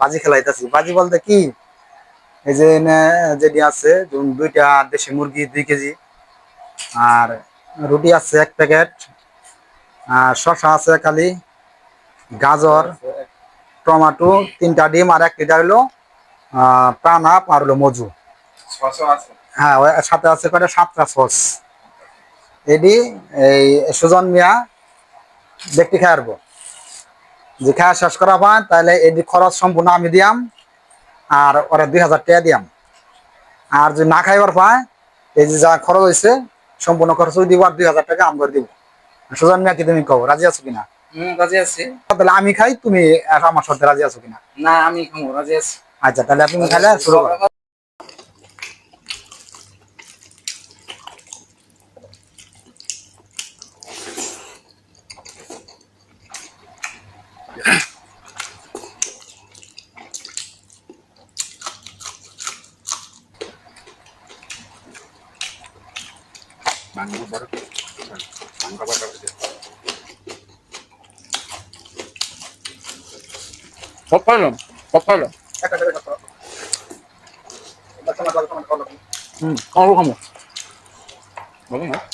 বাজি খেলাইতেছি। বাজি বলতে কি? এই যে যেটি আছে দুইটা দেশি মুরগি দুই কেজি। আর রুটি আছে এক প্যাকেট। আর শসা আছে খালি। গাজর টমেটো তিনটা ডিম আর এক লিটার হলো প্রাণ আপ আর হলো মজু। হ্যাঁ ওই সাথে আছে কয়টা? সাতটা সস। এডি এই সুজন মিয়া দেখতে খাই যে খাওয়া শেষ করা পান তাহলে এডি খরচ সম্পূর্ণ আমি দিয়াম আর ওরা দুই হাজার টাকা দিয়াম। আর যদি না খাইবার পায় এই যে যা খরচ হয়েছে সম্পূর্ণ খরচ দিব আর দুই হাজার টাকা আমি করে দিব। সুজন মিয়া কি তুমি কও রাজি আছো কিনা? রাজি আছি। তাহলে আমি খাই তুমি আমার সাথে রাজি আছো কিনা? না আমি খাব রাজি আছি। আচ্ছা তাহলে তুমি খাইলে শুরু করো। Mango sarap. Mangga ba sarap dyan? Papalo. Papalo. Hmm, karo ka mo. Bagay na.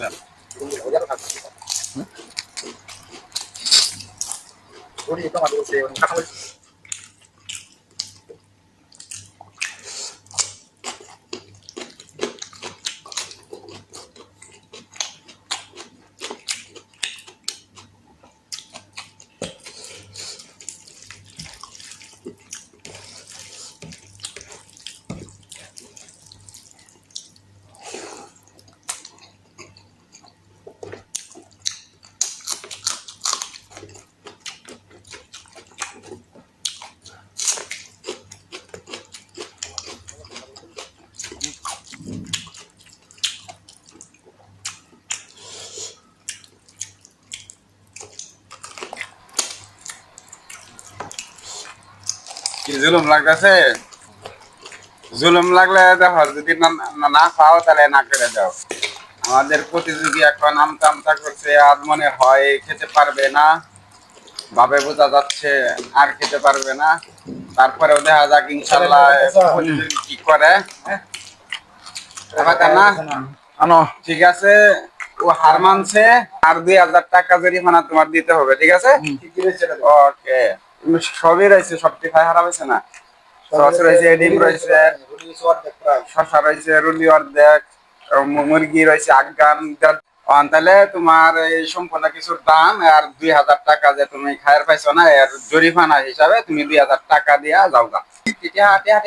บ๊วยโอ้นี่ต้ কি জুলুম লাগতেছে? জুলুম লাগলে দেখো যদি না খাও তাহলে না করে দাও। আমাদের প্রতিযোগী এখন আমতা আমতা করছে আর মনে হয় খেতে পারবে না। ভাবে বোঝা যাচ্ছে আর খেতে পারবে না। তারপরেও দেখা যাক ইনশাল্লাহ কি করে আনো। ঠিক আছে। ও হার মানছে আর দুই হাজার টাকা জরিমানা তোমার দিতে হবে ঠিক আছে? ওকে। সবই রয়েছে সবটি খাই হারা হয়েছে না? সস রয়েছে ডিম রয়েছে শশা রয়েছে রুলি অর্ধেক মুরগি রয়েছে আফগান অন তাহলে তোমার এই সম্পূর্ণ কিছুর দাম আর দুই হাজার টাকা যে তুমি খায়ের পাইছো না এর জরিমানা হিসাবে তুমি দুই হাজার টাকা দিয়া যাও গা টিহা টিহা